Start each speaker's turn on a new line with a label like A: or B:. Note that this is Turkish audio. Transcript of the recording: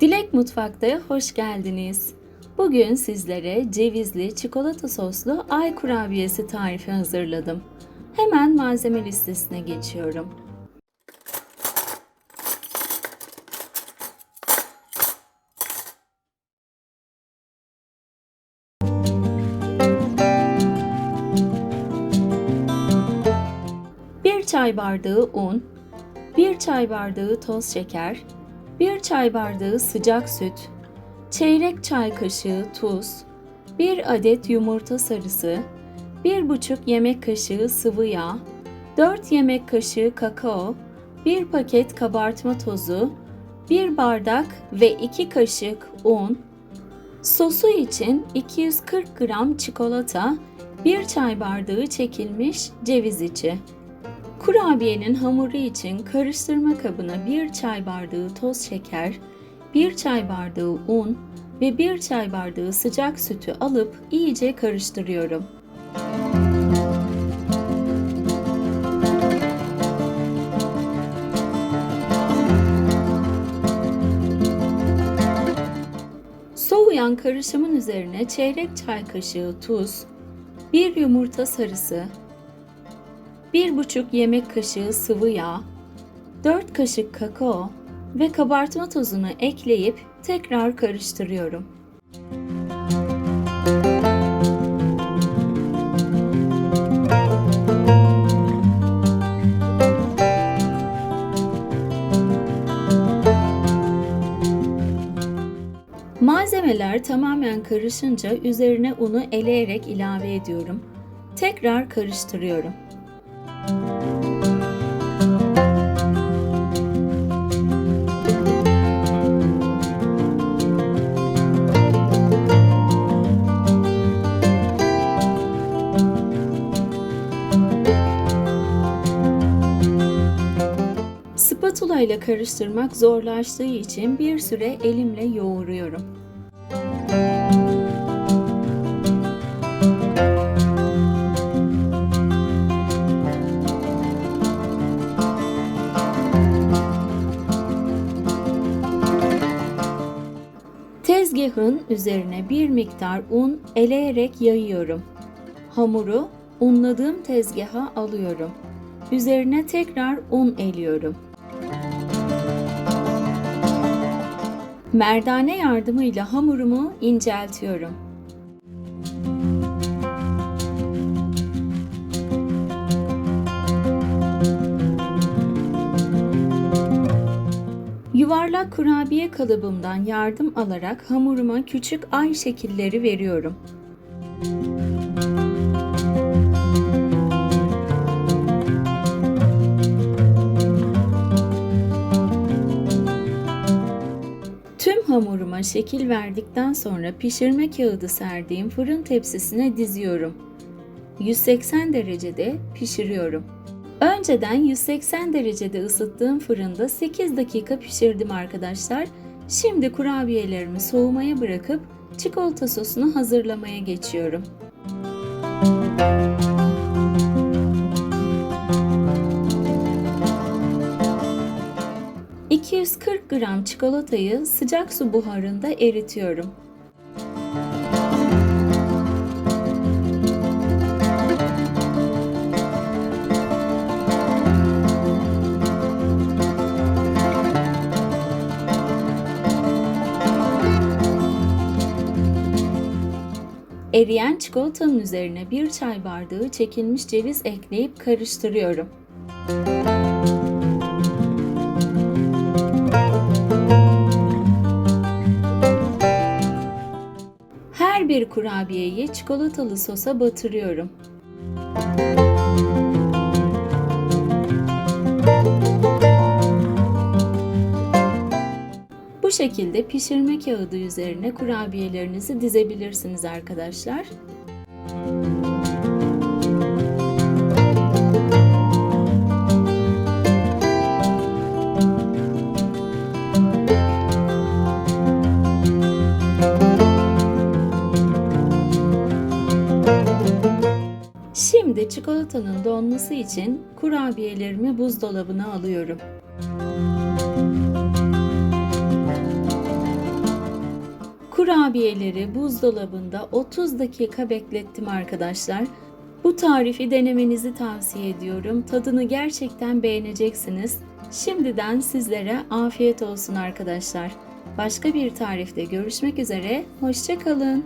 A: Dilek Mutfak'ta hoş geldiniz. Bugün sizlere cevizli çikolata soslu ay kurabiyesi tarifi hazırladım. Hemen malzeme listesine geçiyorum. Bir çay bardağı un, 1 çay bardağı toz şeker, 1 çay bardağı sıcak süt, çeyrek çay kaşığı tuz, 1 adet yumurta sarısı, 1,5 yemek kaşığı sıvı yağ, 4 yemek kaşığı kakao, 1 paket kabartma tozu, 1 bardak ve 2 kaşık un, sosu için 240 gram çikolata, 1 çay bardağı çekilmiş ceviz içi. Kurabiyenin hamuru için karıştırma kabına 1 çay bardağı toz şeker, 1 çay bardağı un ve 1 çay bardağı sıcak sütü alıp iyice karıştırıyorum. Soğuyan karışımın üzerine çeyrek çay kaşığı tuz, 1 yumurta sarısı, 1,5 yemek kaşığı sıvı yağ, 4 kaşık kakao ve kabartma tozunu ekleyip tekrar karıştırıyorum. Malzemeler tamamen karışınca üzerine unu eleyerek ilave ediyorum. Tekrar karıştırıyorum. İle karıştırmak zorlaştığı için bir süre elimle yoğuruyorum. Tezgahın üzerine bir miktar un eleyerek yayıyorum. Hamuru unladığım tezgaha alıyorum. Üzerine tekrar un eliyorum. Merdane yardımıyla hamurumu inceltiyorum. Yuvarlak kurabiye kalıbımdan yardım alarak hamuruma küçük ay şekilleri veriyorum. Tüm hamuruma şekil verdikten sonra pişirme kağıdı serdiğim fırın tepsisine diziyorum. 180 derecede pişiriyorum. Önceden 180 derecede ısıttığım fırında 8 dakika pişirdim arkadaşlar. Şimdi kurabiyelerimi soğumaya bırakıp çikolata sosunu hazırlamaya geçiyorum. 240 gram çikolatayı sıcak su buharında eritiyorum. Eriyen çikolatanın üzerine bir çay bardağı çekilmiş ceviz ekleyip karıştırıyorum. Her kurabiyeyi çikolatalı sosa batırıyorum. Bu şekilde pişirme kağıdı üzerine kurabiyelerinizi dizebilirsiniz arkadaşlar. Şimdi çikolatanın donması için kurabiyelerimi buzdolabına alıyorum. Kurabiyeleri buzdolabında 30 dakika beklettim arkadaşlar. Bu tarifi denemenizi tavsiye ediyorum. Tadını gerçekten beğeneceksiniz. Şimdiden sizlere afiyet olsun arkadaşlar. Başka bir tarifte görüşmek üzere. Hoşçakalın.